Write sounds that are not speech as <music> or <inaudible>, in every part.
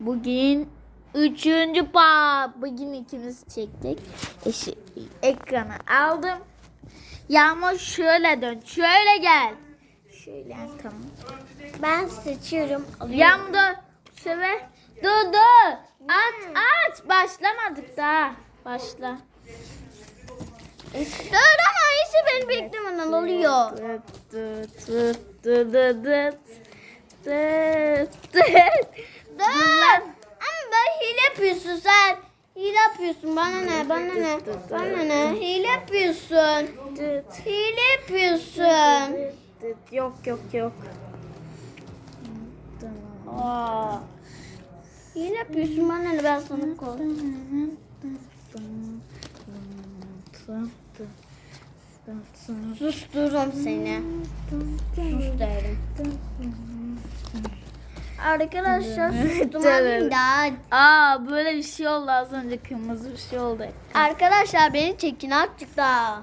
Bugün üçüncü pa. Bugün ikimiz çektik. Eşi, ekranı aldım. Yağmur şöyle dön. Şöyle gel. Şöyle tamam. Ben seçiyorum. Yağmur dur. Bu sefer. Dur dur. At at. Başlamadık daha. Başla. Dur ama iyisi beni beklemeden oluyor. Dıt dıt dıt dıt dıt dıt. Dıt Dur. Ama ben hile yapıyorsun sen. Hile yapıyorsun. Bana ne? Bana ne? Bana ne? Hile yapıyorsun. Hile yapıyorsun. Yok yok yok. Aa. Hile yapıyorsun. Bana ne? Ben sana koy. Sustururum seni. Sus derim. Arkadaşlar sustum <laughs> da. Aa böyle bir şey oldu az önce kırmızı bir şey oldu. Arkadaşlar beni çekin artık da.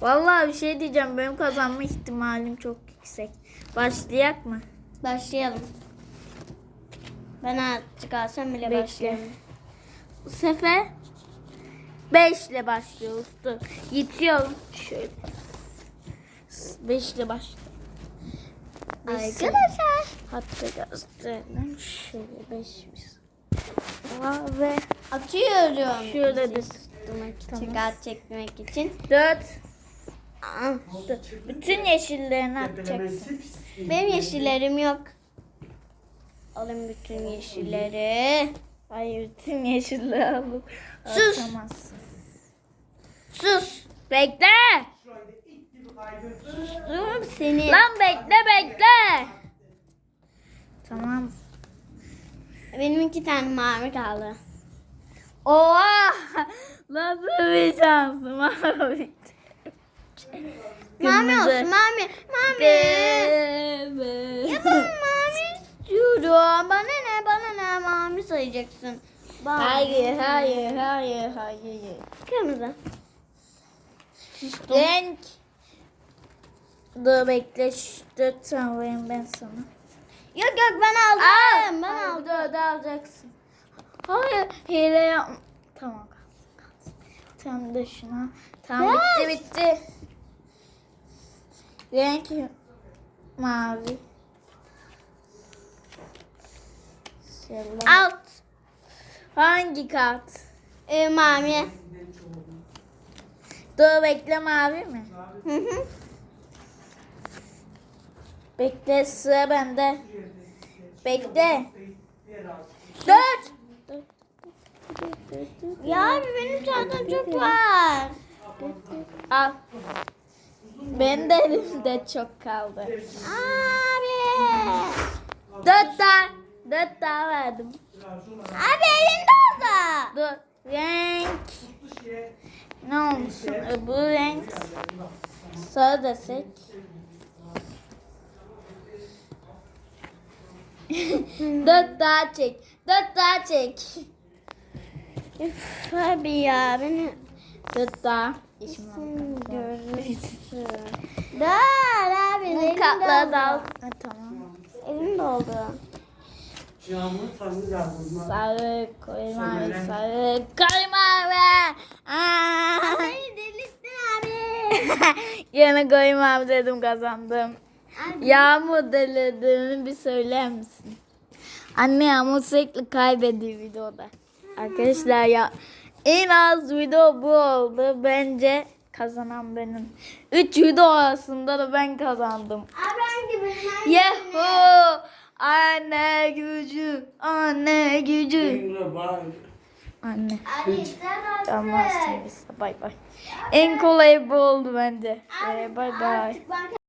Vallahi bir şey diyeceğim benim kazanma ihtimalim çok yüksek. Başlayak mı? Başlayalım. Ben artık alsam bile Bekle. başlayalım. Bu sefer 5 ile başlıyoruz. Dur. Yitiyorum. Şöyle. 5 ile başlıyor. Arkadaşlar. Hatta gösterelim. Şöyle 5 Aa, ve Atıyorum. şöyle de Tutmak için, Tamam. çekmek için. 4 Aa, Bütün yeşillerini atacaksın. Benim yeşillerim yok. Alın bütün yeşilleri. Hayır bütün yeşilleri alıp Sus. atamazsın. Sus. Bekle. Dur seni. Lan bekle bekle. Tamam. Benim iki tane mavi kaldı. Oha! Nasıl bir abi? Mavi olsun mavi. Mavi. Ya ben mavi istiyorum. Bana ne bana ne mavi sayacaksın. Bana. Hayır, hayır, hayır, hayır. Kırmızı. Renk. Dur bekle. Tane vereyim ben sana. Yok yok ben aldım. Ben Hayır, aldım. Dört alacaksın. Hayır, hile yapma. Tamam kalsın, kalsın. Tamam da şuna. Tamam bitti bitti. Renk mavi. Şöyle. Alt. Hangi kart? Ee, mavi. Dur bekle mavi mi? Hı hı. Bekle sıra bende. Bekle. Dört. Ya abi benim zaten çok var. Al. Benim de elimde çok kaldı. Abi. Dört tane. Dört tane verdim. Abi elimde oldu. Dur. Renk. Ne olsun? E, bu renk. Sarı desek. <laughs> Dört daha çek. Dört daha çek. Üf abi ya beni Dört daha. İşim görürsün. <laughs> Dur abi Bu elim kartları da al. doldu. Ha, tamam. Elim doldu. Yağmur. Sarı koyma abi. Sarı koyma abi. Aa. Beni delirttin abi. Yine koyma abi dedim kazandım. Yağmur delirdiğini bir söyler misin? Anne Yağmur sürekli kaybediyor videoda. Arkadaşlar ya en az video bu oldu. Bence kazanan benim. 3 video arasında da ben kazandım. Yeho! Anne gücü, anne gücü. Anne. Abi sen artık. Tamam, bay bay. En kolay bu oldu bence. Bay bay. Ben